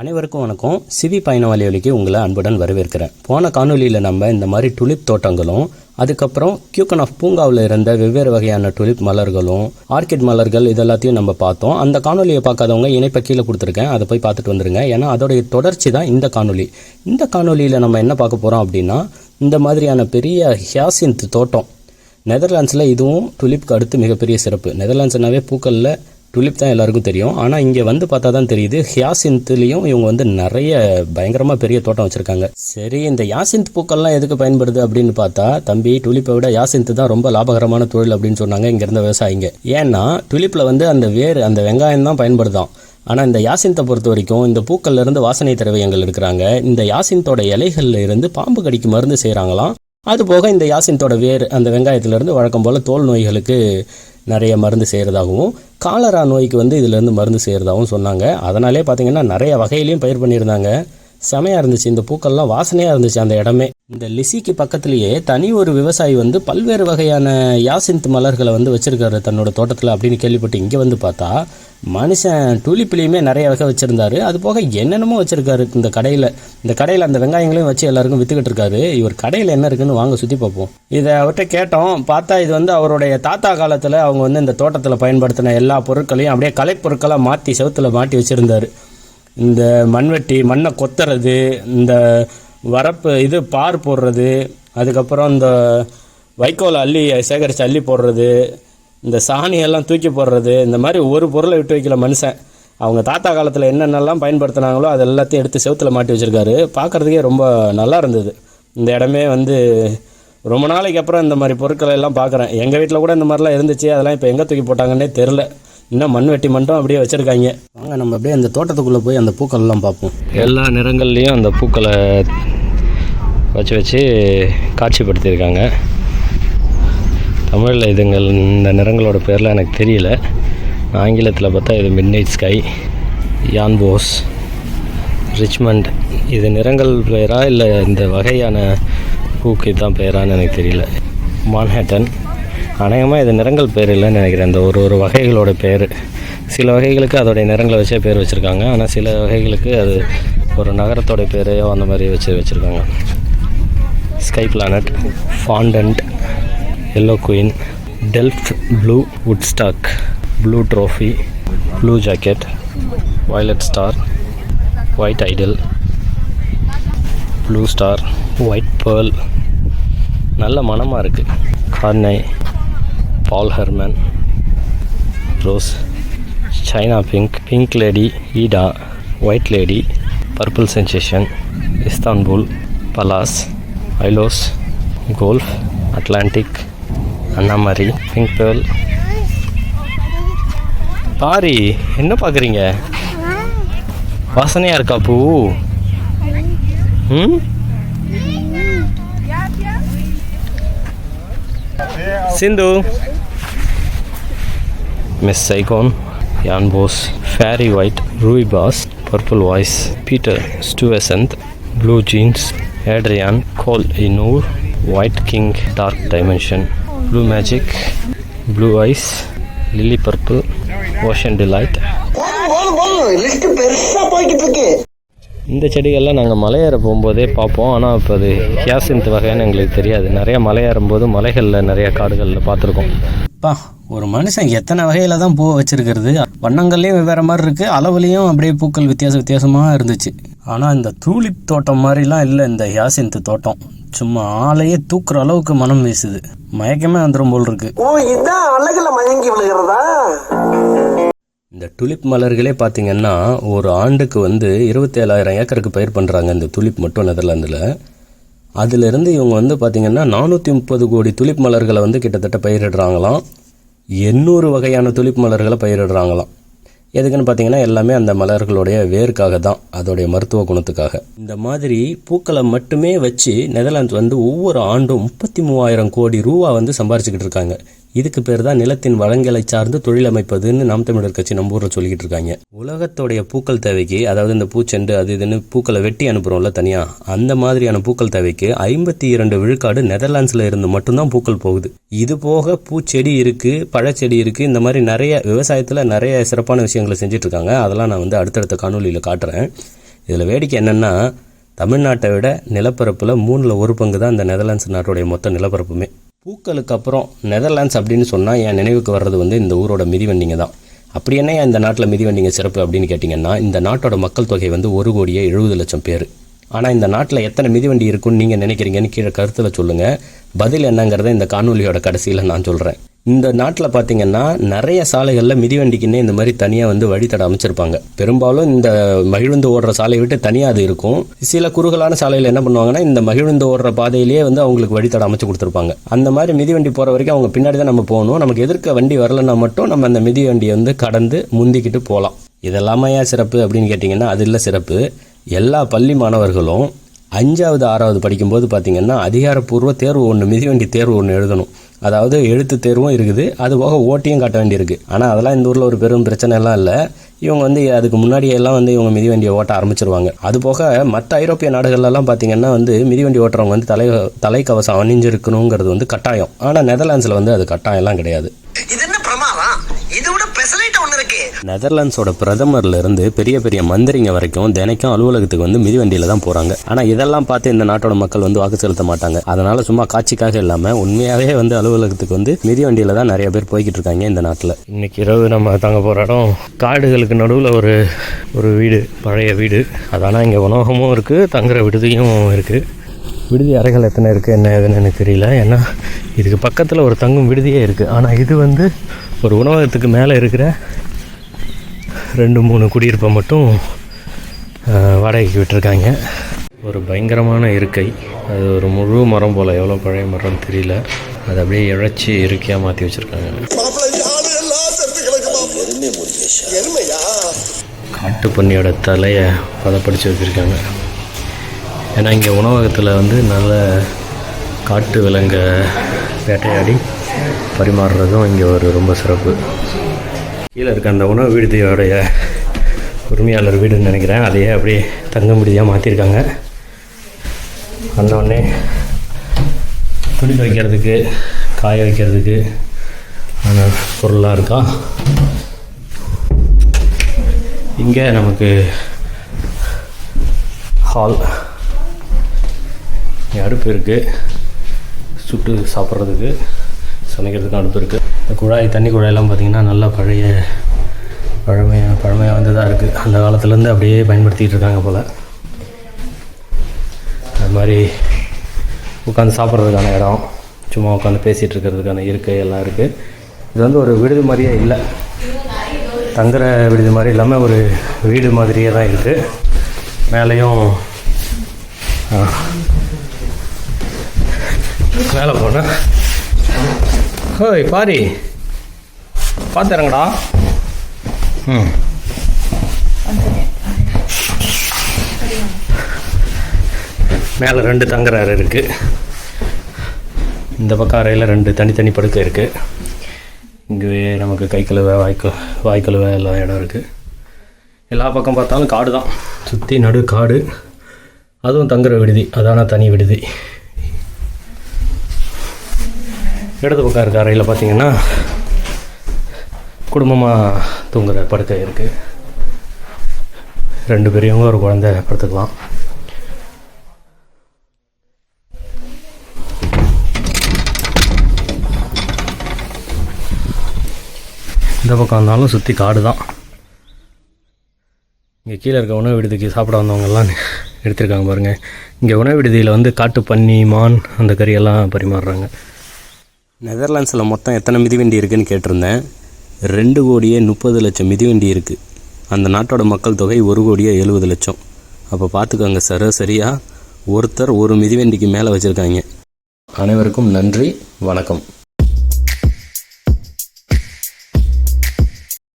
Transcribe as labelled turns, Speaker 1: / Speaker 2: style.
Speaker 1: அனைவருக்கும் வணக்கம். சிவி பயண வலையொலிக்கு உங்களை அன்புடன் வரவேற்கிறேன். போன காணொலியில் நம்ம இந்த மாதிரி டுலிப் தோட்டங்களும் அதுக்கப்புறம் கியூக்கன் ஆஃப் பூங்காவில் இருந்த வெவ்வேறு வகையான டுலிப் மலர்களும் ஆர்கிட் மலர்கள் இதெல்லாத்தையும் நம்ம பார்த்தோம். அந்த காணொலியை பார்க்காதவங்க இணைப்பை கீழே கொடுத்துருக்கேன். அதை போய் பார்த்துட்டு வந்துருங்க. ஏன்னா அதோடைய தொடர்ச்சி தான் இந்த காணொலி இந்த காணொலியில் நம்ம என்ன பார்க்க போகிறோம் அப்படின்னா இந்த மாதிரியான பெரிய ஹியாசிந்த் தோட்டம். நெதர்லாண்ட்ஸில் இதுவும் டுலிப்க்கு அடுத்து மிகப்பெரிய சிறப்பு. நெதர்லாண்ட்ஸ்னாவே பூக்களில் டுலிப் தான் எல்லாருக்கும் தெரியும். ஆனால் இங்கே வந்து பார்த்தா தான் தெரியுது ஹியாசிந்த்லேயும் இவங்க வந்து நிறைய பயங்கரமாக பெரிய தோட்டம் வச்சுருக்காங்க. சரி இந்த யாசிந்த் பூக்கள்லாம் எதுக்கு பயன்படுது அப்படின்னு பார்த்தா தம்பி டுலிப்பை விட யாசிந்த் தான் ரொம்ப லாபகரமான தொழில் அப்படின்னு சொன்னாங்க இங்கே இருந்த விவசாயிங்க. ஏன்னா டுலிப்பில் வந்து அந்த வேர் அந்த வெங்காயம் தான் பயன்படுதான். ஆனால் இந்த யாசிந்தை பொறுத்த வரைக்கும் இந்த பூக்கள்ல இருந்து வாசனை திரவியங்கள் எடுக்கிறாங்க. இந்த யாசிந்தோட இலைகள்ல இருந்து பாம்பு கடிக்கு மருந்து செய்கிறாங்களாம் அது போக இந்த யாசிந்தோட வேர் அந்த வெங்காயத்திலிருந்து வழக்கம் போல் தோல் நோய்களுக்கு நிறைய மருந்து செய்கிறதாகவும் காலரா நோய்க்கு வந்து இதிலேருந்து மருந்து செய்கிறதாகவும் சொன்னாங்க. அதனாலே பார்த்தீங்கன்னா நிறைய வகையிலையும் பயிர் பண்ணியிருந்தாங்க. செமையாக இருந்துச்சு. இந்த பூக்கள்லாம் வாசனையாக இருந்துச்சு அந்த இடமே. இந்த லிசிக்கு பக்கத்துலேயே தனி ஒரு விவசாயி வந்து பல்வேறு வகையான யாசிந்த் மலர்களை வந்து வச்சுருக்காரு தன்னோட தோட்டத்தில் அப்படின்னு கேள்விப்பட்டு இங்கே வந்து பார்த்தா மனுஷன் டூலிப்லேயுமே நிறைய வகை வச்சுருந்தாரு. அது போக என்னென்னமோ வச்சுருக்காரு. இந்த கடையில் இந்த கடையில் அந்த வெங்காயங்களையும் வச்சு எல்லாருக்கும் விற்றுக்கிட்டு இருக்காரு. இவர் கடையில் என்ன இருக்குன்னு வாங்க சுற்றி பார்ப்போம். இதை அவர்கிட்ட கேட்டோம். பார்த்தா இது வந்து அவருடைய தாத்தா காலத்தில் அவங்க வந்து இந்த தோட்டத்தில் பயன்படுத்தின எல்லா பொருட்களையும் அப்படியே கலைப்பொருட்களாக மாற்றி செவத்தில் மாட்டி வச்சுருந்தார். இந்த மண்வெட்டி மண்ணை கொத்துறது இந்த வரப்பு இது பார் போடுறது அதுக்கப்புறம் இந்த வைக்கோலை அள்ளி சேகரித்து அள்ளி போடுறது இந்த சாணியெல்லாம் தூக்கி போடுறது இந்த மாதிரி ஒரு பொருளை விட்டு வைக்கல மனுஷன். அவங்க தாத்தா காலத்தில் என்னென்னலாம் பயன்படுத்தினாங்களோ அது எல்லாத்தையும் எடுத்து செவுத்துல மாட்டி வச்சுருக்காரு. பார்க்குறதுக்கே ரொம்ப நல்லா இருந்தது. இந்த இடமே வந்து ரொம்ப நாளைக்கு அப்புறம் இந்த மாதிரி பொருட்களை எல்லாம் பார்க்குறேன் எங்கள் வீட்டில் கூட இந்த மாதிரிலாம் இருந்துச்சு. அதெல்லாம் இப்போ எங்கே தூக்கி போட்டாங்கன்னே தெரில இன்னும் மண் வெட்டி மட்டும் அப்படியே வச்சுருக்காங்க. வாங்க நம்ம அப்படியே அந்த தோட்டத்துக்குள்ளே போய் அந்த பூக்கள்லாம் பார்ப்போம். எல்லா நிறங்கள்லேயும் அந்த பூக்களை வச்சு வச்சு காட்சிப்படுத்தியிருக்காங்க. தமிழில் இதுங்கள் இந்த நிறங்களோட பேரில் எனக்கு தெரியல. ஆங்கிலத்தில் பார்த்தா இது midnight sky Jan Bos Richmond இது நிறங்கள் பெயரா இல்லை இந்த வகையான பூக்கு தான் பெயரான்னு எனக்கு தெரியல. மான்ஹேட்டன் அநேகமாக இது நிறங்கள் பேர் இல்லைன்னு நினைக்கிறேன். இந்த ஒரு ஒரு வகைகளோட பேர். சில வகைகளுக்கு அதோடைய நிறங்களை வச்சே பேர் வச்சுருக்காங்க. ஆனால் சில வகைகளுக்கு அது ஒரு நகரத்தோடைய பேரையோ அந்த மாதிரி வச்சு வச்சுருக்காங்க. Sky planet Fondant yellow queen Delft blue Woodstock blue trophy blue jacket violet star white idol blue star white pearl நல்ல மனமாக இருக்குது கார்னை Paul Hermann rose China pink pink lady Ida white lady purple sensation Istanbul fellas ஐலோஸ் golf Atlantic அண்ணாமரி pink pearl பாரி என்ன பார்க்குறீங்க வாசனையாக இருக்கா பூ ம் சிந்து மிஸ் சைகோன் யான் போஸ் ஃபேரி ஒயிட் ரூய் pass purple voice Peter Stuyvesant blue jeans Adrian Cole இனூர் white king dark dimension Blue
Speaker 2: magic blue ice lily purple ocean delight
Speaker 1: இந்த செடிகள்லாம் நாங்கள் மலையேற போகும்போதே பார்ப்போம். ஆனால் இப்போ அது ஹியாசிந்த் வகைன்னு எங்களுக்கு தெரியாது. நிறைய மலையேறும் போது மலைகளில் நிறைய காடுகளில் பார்த்துருக்கோம். பா ஒரு மனுஷன் எத்தனை வகையில் தான் பூ வச்சிருக்கிறது? வண்ணங்கள்லேயும் வெவ்வேறு மாதிரி இருக்குது அளவுலேயும் அப்படியே பூக்கள் வித்தியாச வித்தியாசமாக இருந்துச்சு. ஆனால் இந்த தூளிப் தோட்டம் மாதிரிலாம் இல்லை இந்த ஹியாசிந்த் தோட்டம். சும்மா ஆளையே தூக்குற அளவுக்கு மனம் வீசுது. மயக்கமே வந்துடும் போல் இருக்கு.
Speaker 2: ஓ இதான் அழகுல மயங்கி விழுகிறதா?
Speaker 1: இந்த துலிப் மலர்களே பார்த்தீங்கன்னா ஒரு ஆண்டுக்கு வந்து இருபத்தேழாயிரம் ஏக்கருக்கு பயிர் பண்ணுறாங்க இந்த துலிப் மட்டும் நெதர்லாந்தில். அதிலிருந்து இவங்க வந்து பார்த்தீங்கன்னா நானூற்றி முப்பது கோடி துலிப் மலர்களை வந்து கிட்டத்தட்ட பயிரிடுறாங்களாம். எண்ணூறு வகையான துலிப் மலர்களை பயிரிடுறாங்களாம். எதுக்குன்னு பார்த்தீங்கன்னா எல்லாமே அந்த மலர்களுடைய வேருக்காக தான் அதோடைய மருத்துவ குணத்துக்காக. இந்த மாதிரி பூக்களை மட்டுமே வச்சு நெதர்லாந்து வந்து ஒவ்வொரு ஆண்டும் முப்பத்தி மூவாயிரம் கோடி ரூபா வந்து சம்பாரிச்சுக்கிட்டு இருக்காங்க. இதுக்கு பேர் தான் நிலத்தின் வளங்களை சார்ந்து தொழில் அமைப்பதுன்னு நாம் தமிழர் கட்சி நம்ம ஊரில் சொல்லிக்கிட்டு இருக்காங்க. உலகத்தோடைய பூக்கள் தேவைக்கு அதாவது இந்த பூச்செண்டு அது இதுன்னு பூக்களை வெட்டி அனுப்புகிறோம்ல தனியாக அந்த மாதிரியான பூக்கள் தேவைக்கு ஐம்பத்தி இரண்டு விழுக்காடு நெதர்லாண்ட்ஸில் இருந்து மட்டும்தான் பூக்கள் போகுது. இது போக பூச்செடி இருக்குது பழச்செடி இருக்குது இந்த மாதிரி நிறைய விவசாயத்தில் நிறைய சிறப்பான விஷயங்களை செஞ்சுட்டு இருக்காங்க. அதெல்லாம் நான் வந்து அடுத்தடுத்த காணொலியில் காட்டுறேன். இதில் வேடிக்கை என்னென்னா தமிழ்நாட்டை விட நிலப்பரப்பில் மூணில் ஒரு பங்கு தான் இந்த நெதர்லாண்ட்ஸ் நாட்டுடைய மொத்த நிலப்பரப்புமே. பூக்களுக்கு அப்புறம் நெதர்லாண்ட்ஸ் அப்படின்னு சொன்னால் என் நினைவுக்கு வர்றது வந்து இந்த ஊரோட மிதிவண்டிங்க தான் அப்படி என்ன இந்த நாட்டில் மிதிவண்டிங்க சிறப்பு அப்படின்னு கேட்டிங்கன்னா இந்த நாட்டோட மக்கள் தொகை வந்து ஒரு கோடியே எழுபது லட்சம் பேர். ஆனால் இந்த நாட்டில் எத்தனை மிதிவண்டி இருக்குன்னு நீங்கள் நினைக்கிறீங்கன்னு கீழே கருத்தில் சொல்லுங்கள் பதில் என்னங்கிறத இந்த காணொலியோட கடைசியில் நான் சொல்கிறேன் இந்த நாட்டில் பார்த்தீங்கன்னா நிறைய சாலைகளில் மிதிவண்டிக்குன்னே இந்த மாதிரி தனியாக வந்து வழித்தட அமைச்சிருப்பாங்க. பெரும்பாலும் இந்த மகிழ்ந்து ஓடுற சாலையை விட்டு தனியாக அது இருக்கும். சில குறுகலான சாலையில் என்ன பண்ணுவாங்கன்னா இந்த மகிழுந்து ஓடுற பாதையிலேயே வந்து அவங்களுக்கு வழித்தட அமைச்சு கொடுத்துருப்பாங்க. அந்த மாதிரி மிதிவண்டி போகிற வரைக்கும் அவங்க பின்னாடி தான் நம்ம போகணும். நமக்கு எதிர்க்க வண்டி வரலன்னா மட்டும் நம்ம அந்த மிதிவண்டியை வந்து கடந்து முந்திக்கிட்டு போகலாம். இதெல்லாமே ஏன் சிறப்பு அப்படின்னு கேட்டிங்கன்னா அது இல்லை சிறப்பு. எல்லா பள்ளி மாணவர்களும் அஞ்சாவது ஆறாவது படிக்கும்போது பார்த்தீங்கன்னா அதிகாரப்பூர்வ தேர்வு ஒன்று மிதிவண்டி தேர்வு ஒன்று எழுதணும். அதாவது எழுத்து தேர்வும் இருக்குது. அது போக ஓட்டியும் காட்ட வேண்டியிருக்கு. ஆனால் அதெல்லாம் இந்த ஊரில் ஒரு பெரும் பிரச்சனைலாம் இல்லை. இவங்க வந்து அதுக்கு முன்னாடியே எல்லாம் வந்து இவங்க மிதிவண்டியை ஓட்ட ஆரம்பிச்சிருவாங்க. அது போக மற்ற ஐரோப்பிய நாடுகள்லாம் பார்த்தீங்கன்னா வந்து மிதிவண்டி ஓட்டுறவங்க வந்து தலை தலைக்கவசம் அணிஞ்சிருக்கணுங்கிறது வந்து கட்டாயம். ஆனால் நெதர்லாண்ட்ஸில் வந்து அது கட்டாயம்லாம் கிடையாது.
Speaker 2: இது என்ன பிரமாதம்? இதை விட
Speaker 1: நெதர்லாண்ட்ஸோட பிரதமர்ல இருந்து பெரிய பெரிய மந்திரிங்க வரைக்கும் தினைக்கும் அலுவலகத்துக்கு வந்து மிதிவண்டியில தான் போறாங்க. ஆனா இதெல்லாம் பார்த்து இந்த நாட்டோட மக்கள் வந்து வாக்கு செலுத்த மாட்டாங்க. அதனால சும்மா காட்சிக்காக இல்லாம உண்மையாவே வந்து அலுவலகத்துக்கு வந்து மிதிவண்டியில தான் நிறைய பேர் போய்கிட்டு இருக்காங்க இந்த நாட்டில். இன்னைக்கு இரவு நம்ம தங்க போற இடம் காடுகளுக்கு நடுவில் ஒரு ஒரு வீடு பழைய வீடு. அதானா இங்கே உணவகமும் இருக்கு தங்குற விடுதியும் இருக்கு. விடுதி அறைகள் எத்தனை இருக்குது என்ன ஏதுன்னு எனக்கு தெரியல. ஏன்னா இதுக்கு பக்கத்தில் ஒரு தங்கும் விடுதியே இருக்குது ஆனால் இது வந்து ஒரு உணவகத்துக்கு மேலே இருக்கிற ரெண்டு மூணு குடியிருப்பை மட்டும் வாடகைக்கு விட்டுருக்காங்க. ஒரு பயங்கரமான இருக்கை. அது ஒரு முழு மரம் போல். எவ்வளோ பழைய மரம்னு தெரியல. அது அப்படியே இழைச்சி இருக்கையாக மாற்றி வச்சுருக்காங்க. காட்டு பன்னியோட தலையை பதப்படுத்தி வச்சுருக்காங்க. ஏன்னா இங்கே உணவகத்தில் வந்து நல்ல காட்டு விலங்கை வேட்டையாடி பரிமாறுறதும் இங்கே ஒரு ரொம்ப சிறப்பு. கீழே இருக்க அந்த உணவு விடுதியோடைய உரிமையாளர் வீடுன்னு நினைக்கிறேன். அதையே அப்படியே தங்க விடுதியாக மாற்றிருக்காங்க வந்தோடனே துணி வைக்கிறதுக்கு காய வைக்கிறதுக்கு பொருளாக இருக்கா? இங்கே நமக்கு ஹால் அடுப்பு இருக்குது சுட்டு சாப்பிட்றதுக்கு. சமைக்கிறதுக்கு அடுப்பு இருக்குது இந்த குழாய் தண்ணி குழாயெல்லாம் பார்த்திங்கன்னா நல்லா பழைய பழமையாக பழமையாக வந்ததாக இருக்குது அந்த காலத்துலேருந்து அப்படியே பயன்படுத்திகிட்டு இருக்காங்க போல். அது மாதிரி உட்காந்து சாப்பிட்றதுக்கான இடம் சும்மா உட்காந்து பேசிகிட்டு இருக்கிறதுக்கான இருக்கை எல்லாம் இருக்குது இது வந்து ஒரு விடுதி மாதிரியே இல்லை. தங்குற விடுதி மாதிரி இல்லாமல் ஒரு வீடு மாதிரியே தான் இருக்குது மேலேயும் மேலே போனேன் ஹோய் பாரி. பார்த்துறங்கடா ம் மேலே ரெண்டு தங்குற அறை இருக்குது இந்த பக்கம் அறையில் ரெண்டு தனித்தனி படுக்கை இருக்குது இங்கே நமக்கு கை கழுவ வாய்க்கு வாய்க்கழுவ எல்லா இடம் இருக்குது எல்லா பக்கம் பார்த்தாலும் காடு தான் சுற்றி நடு காடு. அதுவும் தங்குற விடுதி. அதான தனி விடுதி. இடது பக்கம் இருக்க அறையில் பார்த்தீங்கன்னா குடும்பமாக தூங்குற படுக்கை இருக்குது ரெண்டு பெரியவங்க ஒரு குழந்தை படுத்துக்கலாம். இந்த பக்கம் வந்தாலும் சுற்றி காடு தான் இங்கே கீழே இருக்க உணவு விடுதிக்கு சாப்பிட வந்தவங்கெல்லாம் எடுத்திருக்காங்க பாருங்கள் இங்கே உணவு விடுதியில் வந்து காட்டு பன்னி மான் அந்த கறியெல்லாம் பரிமாறுறாங்க. நெதர்லாண்ட்ஸில் மொத்தம் எத்தனை மிதிவண்டி இருக்குன்னு கேட்டிருந்தேன். ரெண்டு கோடியே முப்பது லட்சம் மிதிவண்டி இருக்குது அந்த நாட்டோட மக்கள் தொகை ஒரு கோடியே எழுபது லட்சம். அப்போ பார்த்துக்கோங்க சராசரியாக ஒருத்தர் ஒரு மிதிவண்டிக்கு மேலே வச்சுருக்காங்க. அனைவருக்கும் நன்றி வணக்கம்.